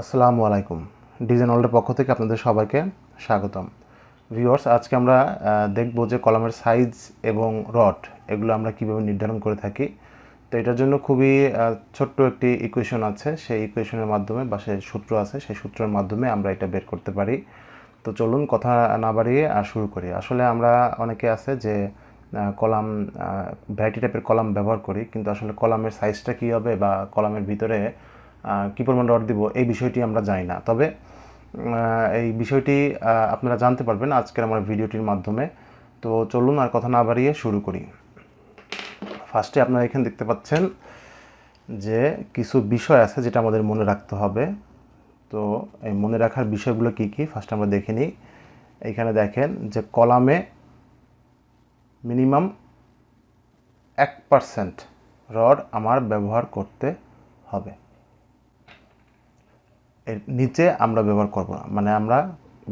আসসালামু আলাইকুম। ডিজাইন ওয়ার্ল্ডের পক্ষ থেকে আপনাদের সবাইকে স্বাগতম। ভিউয়ার্স, আজকে আমরা দেখব যে কলমের সাইজ এবং রড, এগুলো আমরা কীভাবে নির্ধারণ করে থাকি। তো এটার জন্য খুবই ছোট্ট একটি ইকুয়েশন আছে। সেই ইকুয়েশনের মাধ্যমে বা সেই সূত্র আছে, সেই সূত্রের মাধ্যমে আমরা এটা বের করতে পারি। তো চলুন কথা না বাড়িয়ে শুরু করি। আসলে আমরা, অনেকে আছে যে কলাম ভ্যারাইটি টাইপের কলাম ব্যবহার করি, কিন্তু আসলে কলামের সাইজটা কী হবে বা কলামের ভিতরে কী পরিমাণ রড দিব এই বিষয়টি আমরা জানি না। তবে এই বিষয়টি আপনারা জানতে পারবেন আজকের আমার ভিডিওটির মাধ্যমে। তো চলুন আর কথা না বাড়িয়ে শুরু করি। ফার্স্টে আপনারা এখানে দেখতে পাচ্ছেন যে কিছু বিষয় আছে যেটা আমাদের মনে রাখতে হবে। তো এই মনে রাখার বিষয়গুলো কি কি? ফার্স্ট আমরা দেখে নিই। এইখানে দেখেন যে কলামে মিনিমাম এক পার্সেন্ট রড আমার ব্যবহার করতে হবে। এর নিচে আমরা ব্যবহার করব না। মানে আমরা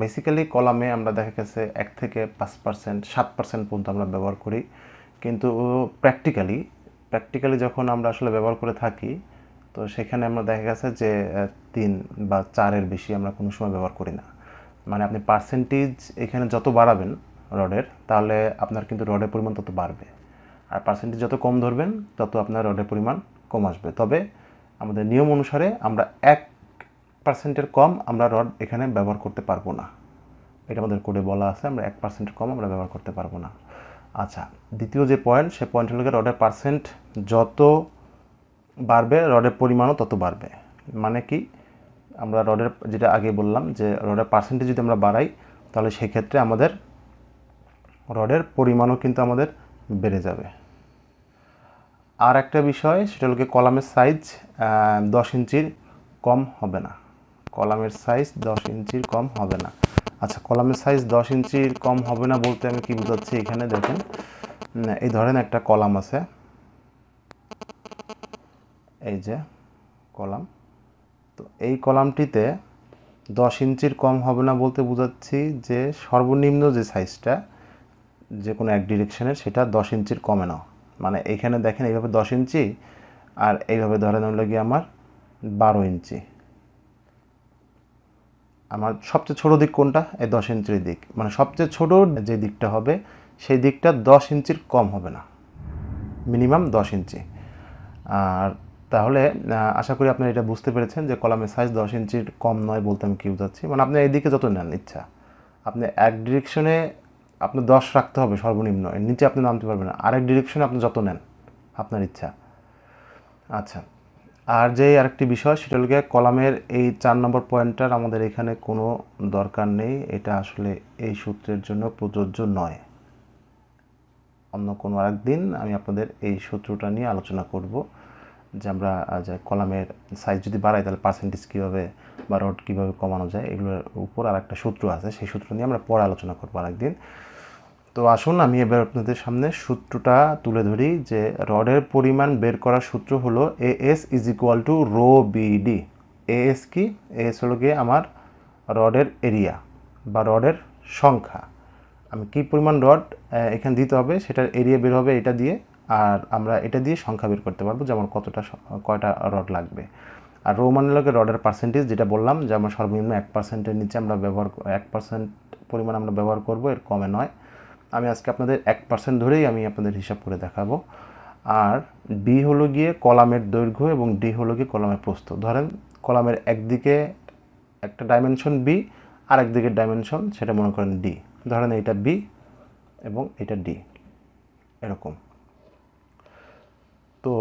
বেসিক্যালি কলামে আমরা দেখা গেছে এক থেকে পাঁচ পার্সেন্ট সাত পার্সেন্ট পর্যন্ত আমরা ব্যবহার করি। কিন্তু প্র্যাকটিক্যালি প্র্যাকটিক্যালি যখন আমরা আসলে ব্যবহার করে থাকি, তো সেখানে আমরা দেখা গেছে যে তিন বা চারের বেশি আমরা কোনো সময় ব্যবহার করি না। মানে আপনি পার্সেন্টেজ এখানে যত বাড়াবেন রডের, তাহলে আপনার কিন্তু রডের পরিমাণ তত বাড়বে। আর পার্সেন্টেজ যত কম ধরবেন, তত আপনার রডের পরিমাণ কম আসবে। তবে আমাদের নিয়ম অনুসারে আমরা এক পার্সেন্টের কম আমরা রড এখানে ব্যবহার করতে পারব না। এটা আমাদের কোডে বলা আছে, আমরা এক পার্সেন্টের কম আমরা ব্যবহার করতে পারব না। আচ্ছা দ্বিতীয় যে পয়েন্ট সে পয়েন্ট হলো রডের পার্সেন্ট যত বাড়বে, রডের পরিমাণও তত বাড়বে। মানে কি? আমরা রডের, যেটা আগে বললাম যে রডের পার্সেন্টেজ যদি আমরা বাড়াই, তাহলে সেক্ষেত্রে আমাদের রডের পরিমাণও কিন্তু আমাদের বেড়ে যাবে। আর একটা বিষয়, সেটা হলো কলামের সাইজ দশ ইঞ্চির কম হবে না। কলামের সাইজ দশ ইঞ্চির কম হবে না। আচ্ছা কলামের সাইজ দশ ইঞ্চির কম হবে না বলতে আমি কি বোঝাচ্ছি এখানে? দেখেন এই ধরেন একটা কলাম আছে। এই যে কলাম। তো এই কলামটিতে দশ ইঞ্চির কম হবে না বলতে বোঝাচ্ছি যে সর্বনিম্ন যে সাইজটা যে কোনো এক ডিরেকশনের সেটা দশ ইঞ্চির কমে নাও। মানে এইখানে দেখেন এইভাবে দশ ইঞ্চি, আর এইভাবে ধরেন হলো আমার বারো ইঞ্চি। আমার সবচেয়ে ছোটো দিক কোনটা? এই দশ ইঞ্চির দিক। মানে সবচেয়ে ছোটো যে দিকটা হবে, সেই দিকটা দশ ইঞ্চির কম হবে না। মিনিমাম দশ ইঞ্চি। আর তাহলে আশা করি আপনারা এটা বুঝতে পেরেছেন যে কলামের সাইজ দশ ইঞ্চির কম নয় বলতে আমি কী বোঝাচ্ছি। মানে আপনি এইদিকে যত নেন, ইচ্ছা। আপনি এক ডিরেকশনে আপনি দশ রাখতে হবে সর্বনিম্ন, এর নিচে আপনি নামতে পারবেন না। আরেক ডিরেকশনে আপনি যত নেন, আপনার ইচ্ছা। আচ্ছা। আর যে আরেকটি বিষয়, সেটা হলো কলামের এই চার নম্বর পয়েন্টটার আমাদের এখানে কোনো দরকার নেই। এটা আসলে এই সূত্রের জন্য প্রযোজ্য নয়। অন্য কোনো আরেকদিন আমি আপনাদের এই সূত্রটা নিয়ে আলোচনা করব যে আমরা যে কলামের সাইজ যদি বাড়াই, তাহলে পার্সেন্টেজ কীভাবে বা রড কীভাবে কমানো যায়, এগুলোর উপর আর একটা সূত্র আছে। সেই সূত্র নিয়ে আমরা পরে আলোচনা করব আরেকদিন। তো আসুন আমি এবার আপনাদের সামনে সূত্রটা তুলে ধরি যে রডের পরিমাণ বের করার সূত্র হলো A S is equal to rho B D A S? A S হলো গিয়ে আমার রডের এরিয়া বা রডের সংখ্যা। আমি কি পরিমাণ রড এখানে দিতে হবে, সেটার এরিয়া বের হবে এটা দিয়ে, আর আমরা এটা দিয়ে সংখ্যা বের করতে পারব যেমন কতটা কয়টা রড লাগবে। আর রো মানে লোকে রডের পার্সেন্টেজ যেটা বললাম যে আমরা সর্বনিম্ন এক পার্সেন্টের নিচে আমরা ব্যবহার এক পার্সেন্ট পরিমাণ আমরা ব্যবহার করব, এর কমে নয়। আমি আজকে আপনাদের এক পার্সেন্ট ধরেই আমি আপনাদের হিসাব করে দেখাবো। আর বি হলো গিয়ে কলামের দৈর্ঘ্য এবং ডি হলো গিয়ে কলামের প্রস্থ। ধরেন কলামের একদিকে একটা ডাইমেনশন বি আর একদিকের ডাইমেনশন সেটা মনে করেন ডি ধরেন এইটা বি এবং এটা ডি এরকম। তো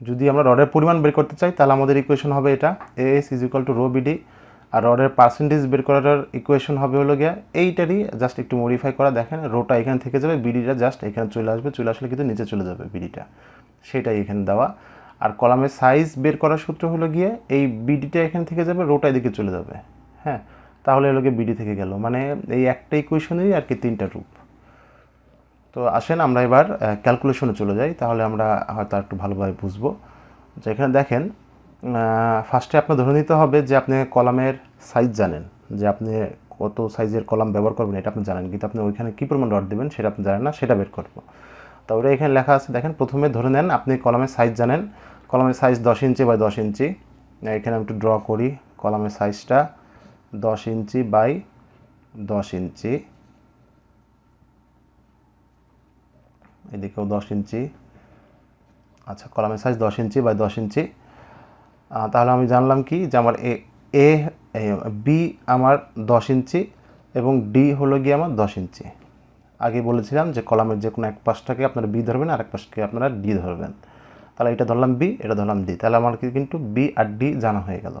যদি আমরা রডের পরিমাণ বের করতে চাই, তাহলে আমাদের ইকুয়েশন হবে এটা। A S is equal to rho B D রডের পার্সেন্টেজ বের করার ইকুয়েশন হবে হলো গিয়া এইটারই জাস্ট একটু মডিফাই করা। দেখেন রোটা এখানে থেকে যাবে বিডিটা জাস্ট এখানে চলে আসবে, চলে আসলে কিন্তু নিচে চলে যাবে বিডিটা সেটাই এখানে দেওয়া। আর কলামের সাইজ বের করার সূত্র হলো গিয়ে এই বিডিটা এখান থেকে যাবে রোটা এদিকে চলে যাবে। হ্যাঁ তাহলে হলো গিয়ে বিডি থেকে গেল। মানে এই একটা ইকুয়েশনেরই আর কি তিনটা রূপ। তো আসেন আমরা এবার ক্যালকুলেশনে চলে যাই। তাহলে আমরা হয়তো একটু ভালোভাবে বুঝব। যেখানে দেখেন ফার্স্টে আপনার ধরে নিতে হবে যে আপনি কলামের সাইজ জানেন, যে আপনি কত সাইজের কলাম ব্যবহার করবেন, এটা আপনি জানেন। কিন্তু আপনি ওইখানে কী পরিমাণ রড দেবেন সেটা আপনি জানেন না, সেটা বের করব। তো ওটা এখানে লেখা আছে, দেখেন, প্রথমে ধরে নেন আপনি কলামের সাইজ জানেন। কলামের সাইজ দশ ইঞ্চি বাই দশ ইঞ্চি। এখানে আমি একটু ড্র করি, কলামের সাইজটা দশ ইঞ্চি বাই দশ ইঞ্চি। এদিকেও দশ ইঞ্চি। আচ্ছা কলামের সাইজ দশ ইঞ্চি বাই দশ ইঞ্চি। তাহলে আমি জানলাম কি যে আমার এ এ বি আমার দশ ইঞ্চি এবং ডি হলো গিয়ে আমার দশ ইঞ্চি। আগে বলেছিলাম যে কলামের যে কোনো এক পাশটাকে আপনারা বি ধরবেন আর এক পাশকে আপনারা ডি ধরবেন। তাহলে এটা ধরলাম বি এটা ধরলাম ডি তাহলে আমার কিন্তু বি আর ডি জানা হয়ে গেল।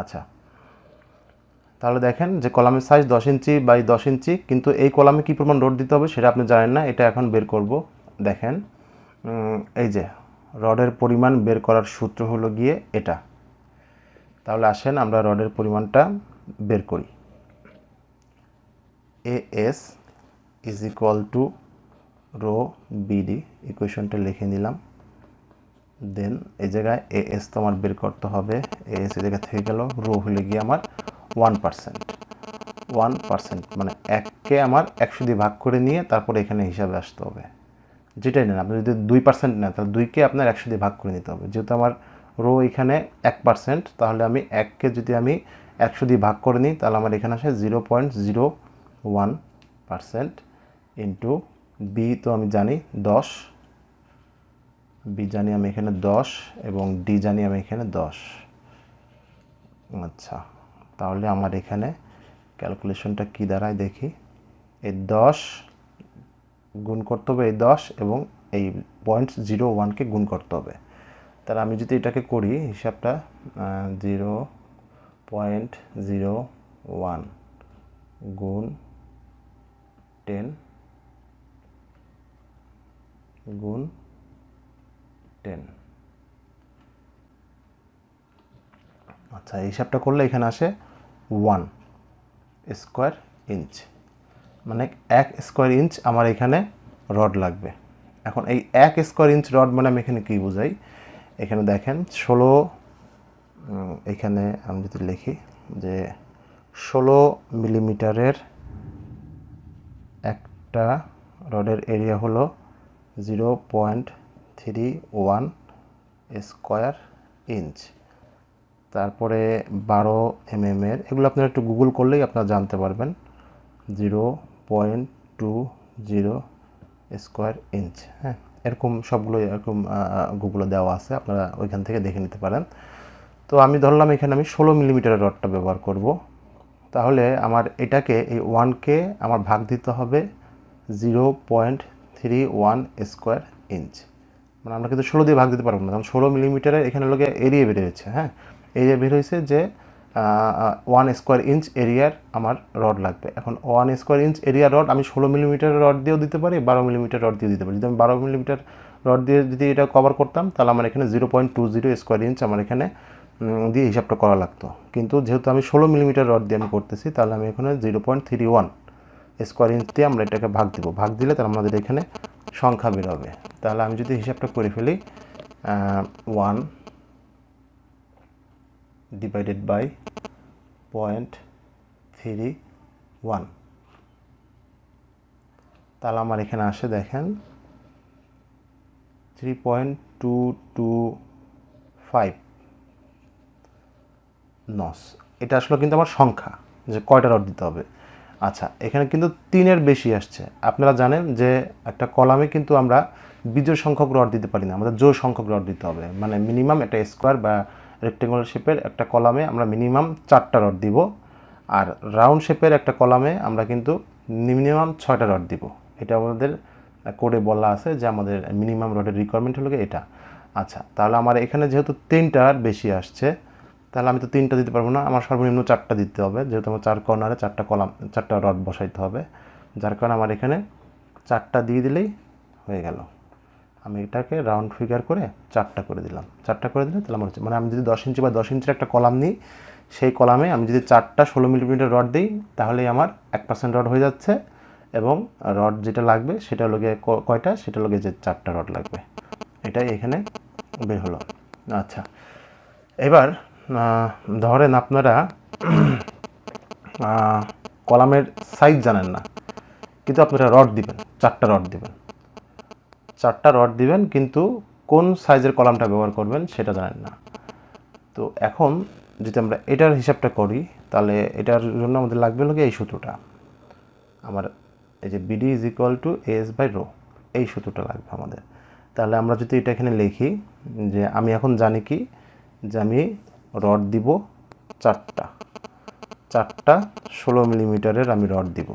আচ্ছা। তাহলে দেখেন যে কলামের সাইজ দশ ইঞ্চি বাই দশ ইঞ্চি, কিন্তু এই কলামে কী পরিমাণ রোড দিতে হবে সেটা আপনি জানেন না, এটা এখন বের করব। দেখেন এই যে রডের পরিমাণ বের করার সূত্র হলো গিয়ে এটা। তাহলে আসেন আমরা রডের পরিমাণটা বের করি। A S is equal to rho BD ইকুয়েশনটা লিখে নিলাম। দেন এই জায়গায় এ এস তো আমার বের করতে হবে। এ এস এই জায়গা থেকে গেল রো হলে গিয়ে আমার ওয়ান পার্সেন্ট ওয়ান পার্সেন্ট মানে এককে আমার একশো দিয়ে ভাগ করে নিয়ে তারপরে এখানে হিসাবে আসতে হবে। যেটাই নেন, আপনি যদি দুই পার্সেন্ট নেন, তাহলে দুইকে আপনার একশো দিয়ে ভাগ করে নিতে হবে। যেহেতু আমার রো এখানে এক পার্সেন্ট তাহলে আমি এককে যদি আমি একশো দিয়ে ভাগ করে নিই, তাহলে আমার এখানে আসে zero point zero one percent into B তো আমি জানি দশ বি জানি আমি এখানে দশ এবং ডি জানি আমি এখানে দশ। আচ্ছা তাহলে আমার এখানে ক্যালকুলেশনটা কী দাঁড়ায় দেখি? এই দশ গুণ করতে হবে এই দশ এবং এই পয়েন্ট জিরো ওয়ানকে গুণ করতে হবে। তাহলে আমি যদি এটাকে করি, হিসাবটা জিরো পয়েন্ট জিরো ওয়ান গুণ টেন গুণ টেন আচ্ছা এই হিসাবটা করলে এখানে আসে ওয়ান স্কোয়ার ইঞ্চ মানে এক স্কোয়ার ইঞ্চ আমার এখানে রড লাগবে। এখন এই এক স্কোয়ার ইঞ্চ রড মানে আমি এখানে কী বোঝাই? এখানে দেখেন ষোলো এখানে আমি যদি লিখি যে ষোলো মিলিমিটারের একটা রডের এরিয়া হলো zero point three one square inch তারপরে বারো এম এর, এগুলো আপনারা একটু গুগল করলেই আপনারা জানতে পারবেন। Zero point two zero square inch. হ্যাঁ এরকম সবগুলো এরকম গুগলে দেওয়া আছে, আপনারা ওইখান থেকে দেখে নিতে পারেন। তো আমি ধরলাম এখানে আমি ষোলো মিলিমিটারের রডটা ব্যবহার করব। তাহলে আমার এটাকে এই ওয়ানকে আমার ভাগ দিতে হবে zero point three one square inch. মানে আমরা কিন্তু ষোলো দিয়ে ভাগ দিতে পারব না, কারণ ষোলো মিলিমিটারের এখানে লোকে এরিয়া বের হয়েছে হ্যাঁ। এরিয়া বের হয়েছে যে ওয়ান স্কোয়ার ইঞ্চ এরিয়ার আমার রড লাগবে। এখন one square inch area rod আমি ষোলো মিলিমিটার রড দিয়েও দিতে পারি, বারো মিলিমিটার রড দিয়ে দিতে পারি। যদি আমি বারো মিলিমিটার রড দিয়ে যদি এটা কভার করতাম, তাহলে আমার এখানে zero point two zero square inch আমার এখানে দিয়ে হিসাবটা করা লাগতো। কিন্তু যেহেতু আমি ষোলো মিলিমিটার রড দিয়ে আমি করতেছি, তাহলে আমি এখানে zero point three one square inch দিয়ে আমরা এটাকে ভাগ দিব। ভাগ দিলে তাহলে আমাদের এখানে সংখ্যা বের হবে তাহলে আমি যদি হিসাবটা করে ফেলি one divided by point three one তাহলে আমার এখানে আসে দেখেন three point two two five nos এটা আসলে কিন্তু আমার সংখ্যা, যে কয়টা রড দিতে হবে। আচ্ছা এখানে কিন্তু তিনের বেশি আসছে। আপনারা জানেন যে একটা কলামে কিন্তু আমরা বিজোড় সংখ্যক রড দিতে পারি না, আমাদের জোর সংখ্যক রড দিতে হবে। মানে মিনিমাম একটা স্কোয়ার বা রেক্টেঙ্গুলার শেপের একটা কলামে আমরা মিনিমাম চারটা রড দিব। আর রাউন্ড শেপের একটা কলামে আমরা কিন্তু মিনিমাম ছয়টা রড দিব। এটা আমাদের কোডে বলা আছে যে আমাদের মিনিমাম রডের রিকোয়ারমেন্ট হলো এটা। আচ্ছা তাহলে আমার এখানে যেহেতু তিনটার বেশি আসছে, তাহলে আমি তো তিনটা দিতে পারব না। আমার সর্বনিম্ন চারটা দিতে হবে। যেহেতু আমার চার কর্নারে চারটা কলাম চারটা রড বসাইতে হবে। যার কারণে আমার এখানে চারটা দিয়ে দিলেই হয়ে গেল। আমি এটাকে রাউন্ড ফিগার করে চারটা করে দিলাম। চারটা করে দিলে তাহলে আমার হচ্ছে মানে আমি যদি দশ ইঞ্চি বা দশ ইঞ্চির একটা কলাম নিই, সেই কলামে আমি যদি চারটা ষোলো মিলিমিটার রড দিই, তাহলেই আমার এক পার্সেন্ট রড হয়ে যাচ্ছে এবং রড যেটা লাগবে সেটা লগে কয়টা? সেটা লগে যে চারটা রড লাগবে। এটাই এখানে বের হলো। আচ্ছা এবার ধরেন আপনারা কলামের সাইজ জানেন না, কিন্তু আপনারা রড দিবেন, চারটা রড দিবেন। চারটা রড দিবেন, কিন্তু কোন সাইজের কলামটা ব্যবহার করবেন সেটা জানেন না। তো এখন যদি আমরা এটার হিসাবটা করি, তাহলে এটার জন্য আমাদের লাগবে গিয়ে এই সূত্রটা। আমার এই যে BD is equal to S by rho এই সূত্রটা লাগবে আমাদের। তাহলে আমরা যদি এটা এখানে লিখি, যে আমি এখন জানি কি, যে আমি রড দিব চারটা। চারটা ষোলো মিলিমিটারের আমি রড দিব।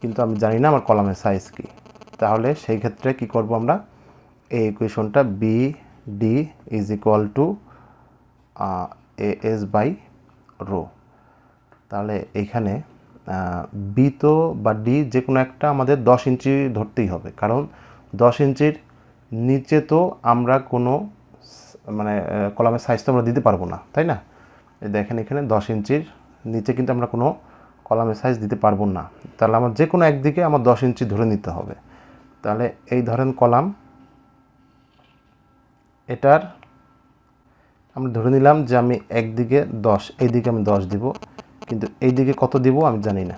কিন্তু আমি জানি না আমার কলামের সাইজ কি। তাহলে সেই ক্ষেত্রে কি করব আমরা? এই ইকুয়েশনটা B D is equal to A S by rho তাহলে এইখানে বি তো বা ডি যে কোনো একটা আমাদের দশ ইঞ্চি ধরতেই হবে। কারণ দশ ইঞ্চির নিচে তো আমরা কোনো মানে কলামের সাইজ তো আমরা দিতে পারব না, তাই না? দেখেন এখানে দশ ইঞ্চির নিচে কিন্তু আমরা কোনো কলামের সাইজ দিতে পারব না। তাহলে আমার যে কোনো একদিকে আমার দশ ইঞ্চি ধরে নিতে হবে। তাহলে এই ধরেন কলাম, এটার আমি ধরে নিলাম যে আমি একদিকে দশ, এইদিকে আমি দশ দিব, কিন্তু এই দিকে কত দিব আমি জানি না।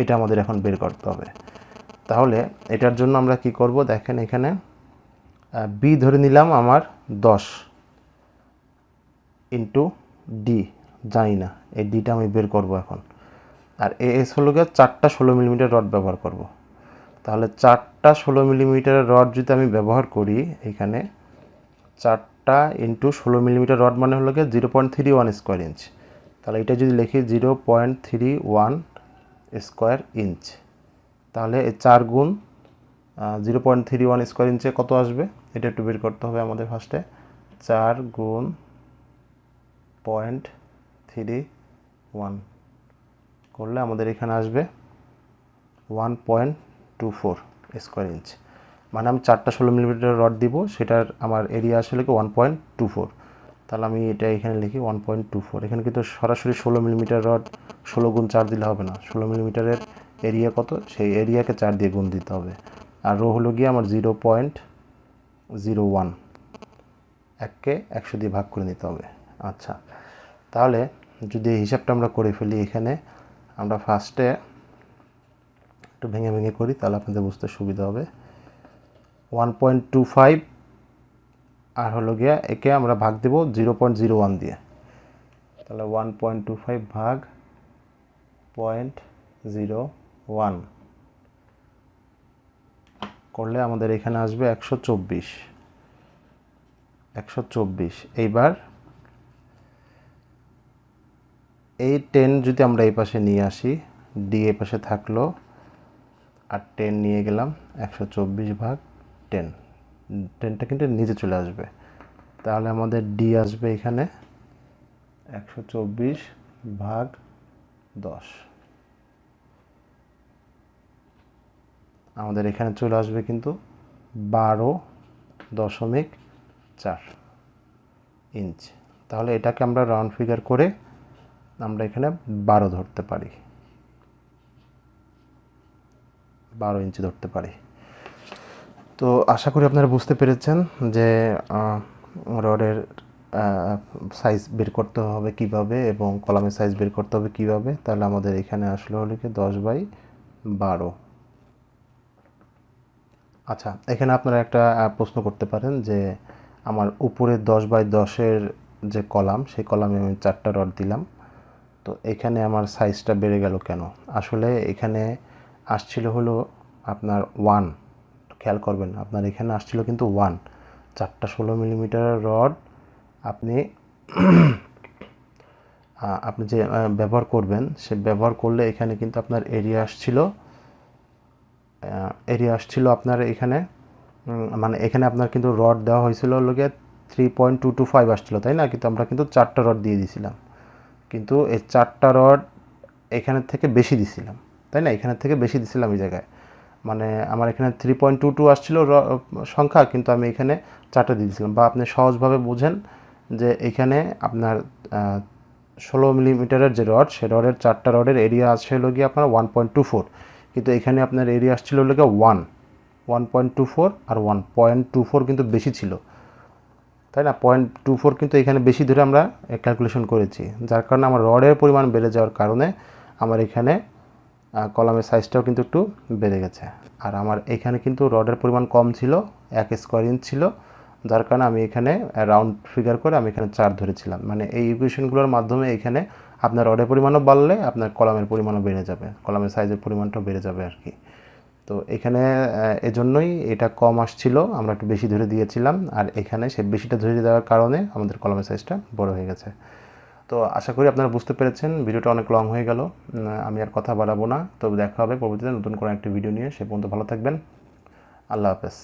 এটা আমাদের এখন বের করতে হবে। তাহলে এটার জন্য আমরা কি করব? দেখেন এখানে বি ধরে নিলাম আমার দশ ইন্টু ডি জানি না। এই ডিটা আমি বের করব এখন। আর এস হলো গিয়ে চারটা ষোলো মিলিমিটার রড ব্যবহার করব। তাহলে চারটা ষোলো মিলিমিটারের রড যদি আমি ব্যবহার করি এখানে, চারটা ইন্টু ষোলো মিলিমিটার রড মানে হলো গিয়ে zero point three one square inch তাহলে এটা যদি লিখি zero point three one square inch তাহলে এই চার গুণ zero point three one square ইঞ্চে কত আসবে? এটা একটু বের করতে হবে আমাদের ফার্স্টে চার গুণ পয়েন্ট থ্রি ওয়ান করলে আমাদের এখানে আসবে one point two four square inch. মানে আমি চারটা ষোলো মিলিমিটার রড দিব, সেটার আমার এরিয়া আসলে কি ওয়ান পয়েন্ট টু ফোর তাহলে আমি এটা এখানে লিখি ওয়ান পয়েন্ট টু ফোর এখানে কিন্তু সরাসরি ষোলো মিলিমিটার রড ষোলো গুণ চার দিলে হবে না। ষোলো মিলিমিটারের এরিয়া কত? সেই এরিয়াকে চার দিয়ে গুণ দিতে হবে। আর রো হলো গিয়ে আমার জিরো পয়েন্ট জিরো ওয়ান এককে একশো দিয়ে ভাগ করে নিতে হবে। আচ্ছা তাহলে যদি হিসাবটা আমরা করে ফেলি এখানে, আমরা ফার্স্টে একটু ভেঙে ভেঙে করি, তাহলে আপনাদের বুঝতে সুবিধা হবে। ওয়ান পয়েন্ট টু ফাইভ আর হলো গিয়া একে আমরা ভাগ দেব জিরো পয়েন্ট জিরো ওয়ান দিয়ে। তাহলে ওয়ান পয়েন্ট টু ফাইভ ভাগ পয়েন্ট জিরো ওয়ান করলে আমাদের এখানে আসবে একশো চব্বিশ। একশো চব্বিশ, এইবার এই টেন যদি আমরা এই পাশে নিয়ে আসি ডি এ পাশে থাকল আর টেন নিয়ে গেলাম, একশো চব্বিশ ভাগ টেন টেনটা কিন্তু নিচে চলে আসবে। তাহলে আমাদের ডি আসবে এখানে একশো চব্বিশ ভাগ দশ। আমাদের এখানে চলে আসবে কিন্তু বারো দশমিক চার ইঞ্চ তাহলে এটাকে আমরা রাউন্ড ফিগার করে আমরা এখানে বারো ধরতে পারি। বারো ইঞ্চি ধরতে পারি। তো আশা করি আপনারা বুঝতে পেরেছেন যে রডের সাইজ বের করতে হবে কীভাবে এবং কলামের সাইজ বের করতে হবে কীভাবে, তাহলে আমাদের এখানে আসলে হলো কি দশ বাই বারো। আচ্ছা এখানে আপনারা একটা প্রশ্ন করতে পারেন যে, আমার উপরে দশ বাই দশের যে কলাম, সেই কলামে আমি চারটা রড দিলাম, তো এখানে আমার সাইজটা বেড়ে গেল কেন? আসলে এখানে আসছিল হলো আপনার ওয়ান খেয়াল করবেন, আপনার এখানে আসছিল কিন্তু ওয়ান চারটা ষোলো মিলিমিটারের রড আপনি আপনি যে ব্যবহার করবেন, সে ব্যবহার করলে এখানে কিন্তু আপনার এরিয়া আসছিল এরিয়া আসছিল আপনার এখানে মানে এখানে আপনার কিন্তু রড দেওয়া হয়েছিল লোকে three point two two five আসছিল, তাই না? কিন্তু আমরা কিন্তু চারটা রড দিয়ে দিয়েছিলাম কিন্তু এই চারটা রড এখানের থেকে বেশি দিছিলাম। তাই না? এখানের থেকে বেশি দিছিলাম এই জায়গায়। মানে আমার এখানে থ্রি পয়েন্ট টু টু আসছিল সংখ্যা, কিন্তু আমি এখানে চারটা দিয়ে দিয়েছিলাম। বা আপনি সহজভাবে বোঝেন যে এখানে আপনার ষোলো মিলিমিটারের যে রড, সে রডের চারটা রডের এরিয়া আছে হলো গিয়ে আপনার ওয়ান পয়েন্ট টু ফোর কিন্তু এখানে আপনার এরিয়া আসছিল গিয়ে one one point two four আর ওয়ান পয়েন্ট টু ফোর কিন্তু বেশি ছিল। তাই না? পয়েন্ট টু ফোর কিন্তু এখানে বেশি ধরে আমরা ক্যালকুলেশন করেছি। যার কারণে আমার রডের পরিমাণ বেড়ে যাওয়ার কারণে আমার এখানে কলামের সাইজটাও কিন্তু একটু বেড়ে গেছে। আর আমার এখানে কিন্তু রডের পরিমাণ কম ছিল, এক স্কোয়ার ইঞ্চ ছিল। যার কারণে আমি এখানে রাউন্ড ফিগার করে আমি এখানে চার ধরেছিলাম। মানে এই ইকুয়েশনগুলোর মাধ্যমে এখানে আপনার রডের পরিমাণও বাড়লে আপনার কলামের পরিমাণও বেড়ে যাবে, কলামের সাইজের পরিমাণটাও বেড়ে যাবে আর কি। তো এখানে এজন্যই এটা কম আসছিল, আমরা একটু বেশি ধরে দিয়েছিলাম। আর এখানে সে বেশিটা ধরে দেওয়ার কারণে আমাদের কলমের সাইজটা বড় হয়ে গেছে। তো আশা করি আপনারা বুঝতে পেরেছেন, ভিডিওটা অনেক লং হয়ে গেল। আমি আর কথা বাড়াবো না। তো দেখা হবে পরবর্তীতে নতুন কোনো একটি ভিডিও নিয়ে। সে পর্যন্ত ভালো থাকবেন। আল্লাহ হাফেজ।